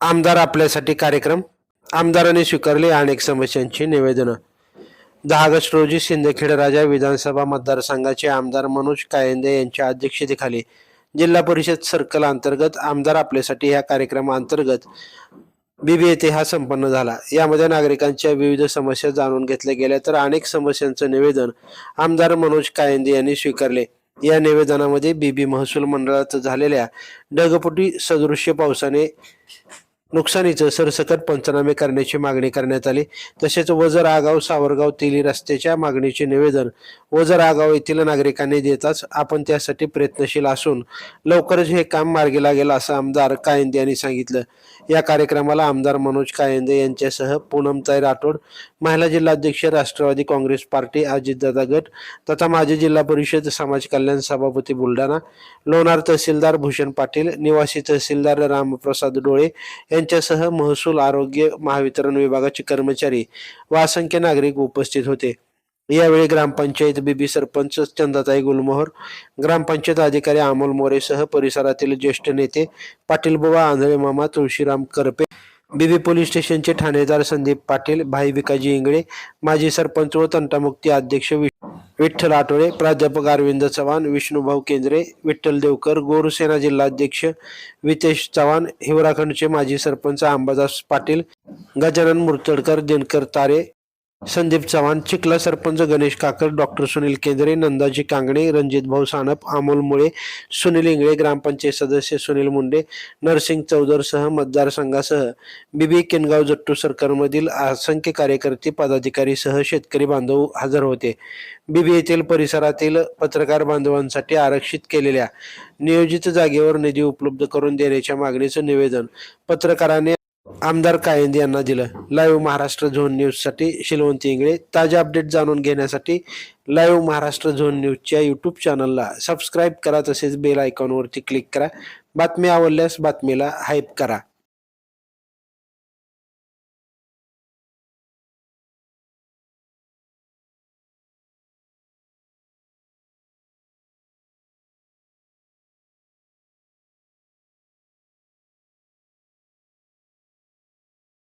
आमदार आपल्यासाठी कार्यक्रम. आमदारांनी स्वीकारली अनेक समस्यांची निवेदनं. दहा ऑगस्ट रोजी शिंदखेड राजा विधानसभा मतदारसंघाचे आमदार मनोज कायंदे यांच्या अध्यक्षतेखाली जिल्हा परिषद सर्कल अंतर्गत आमदार आपल्यासाठी ह्या कार्यक्रमाअंतर्गत बीबी येथे हा संपन्न झाला. यामध्ये नागरिकांच्या विविध समस्या जाणून घेतल्या गेल्या तर अनेक समस्यांचं निवेदन आमदार मनोज कायंदे यांनी स्वीकारले. या निवेदनामध्ये बीबी महसूल मंडळात झालेल्या ढगपुटी सदृश्य पावसाने नुकसानीचं सरसकट पंचनामे करण्याची मागणी करण्यात आली. तसेच वजर आगाव सावरगाव तेली रस्त्याच्या मागणीचे निवेदन वजर आगाव येथील नागरिकांनी देताच आपण त्यासाठी प्रयत्नशील असून लवकरच हे काम मार्गी लागेल असं आमदार कायंदे यांनी सांगितलं. या कार्यक्रमाला आमदार मनोज कायंदे यांच्यासह पूनमताई राठोड महिला जिल्हाध्यक्ष राष्ट्रवादी काँग्रेस पार्टी अजितदादा गट तथा माजी जिल्हा परिषद समाज कल्याण सभापती बुलढाणा लोणार तहसीलदार भूषण पाटील निवासी तहसीलदार रामप्रसाद डोळे यांच्यासह महसूल आरोग्य महावितरण विभागाचे कर्मचारी व असंख्य नागरिक उपस्थित होते. यावेळी ग्रामपंचायत बीबी सरपंच चंदाताई गुलमोहर ग्रामपंचायत अधिकारी अमोल मोरेसह परिसरातील ज्येष्ठ नेते पाटील बुवा आंधळे मामा तुळशीराम करपे बीबी पोलीस स्टेशनचे ठाणेदार संदीप पाटील भाई विकाजी इंगळे माजी सरपंच व तंटामुक्ती अध्यक्ष विठ्ठल आठवळे प्राध्यापक अरविंद चव्हाण विष्णुभाऊ केंद्रे विठ्ठल देवकर गोरुसेना जिल्हाध्यक्ष वितेश चव्हाण हिवराखंडचे माजी सरपंच अंबादास पाटील गजानन मुर्तडकर दिनकर तारे संदीप चव्हाण चिखला सरपंच गणेश काकर डॉक्टर सुनील केंद्रे नंदाजी कांगणे रणजित भाऊ सानप अमोल मुळे सुनील इंगळे ग्रामपंचायत सदस्य सुनील मुंडे नरसिंग चौधरसह मतदारसंघासह बीबी किनगाव जट्टू सरकारमधील असंख्य कार्यकर्ते पदाधिकारीसह शेतकरी बांधव हजर होते. बीबी येथील परिसरातील पत्रकार बांधवांसाठी आरक्षित केलेल्या नियोजित जागेवर निधी उपलब्ध करून देण्याच्या मागणीचं निवेदन पत्रकाराने आमदार कायंद यांना दिलं. लाईव्ह महाराष्ट्र झोन न्यूजसाठी शिलवंती इंगळे. ताजे अपडेट जाणून घेण्यासाठी लाईव्ह महाराष्ट्र झोन न्यूजच्या यूट्यूब चॅनलला सबस्क्राईब करा. तसेच बेल आयकॉनवरती क्लिक करा. बातमी आवडल्यास बातमीला हाईप करा.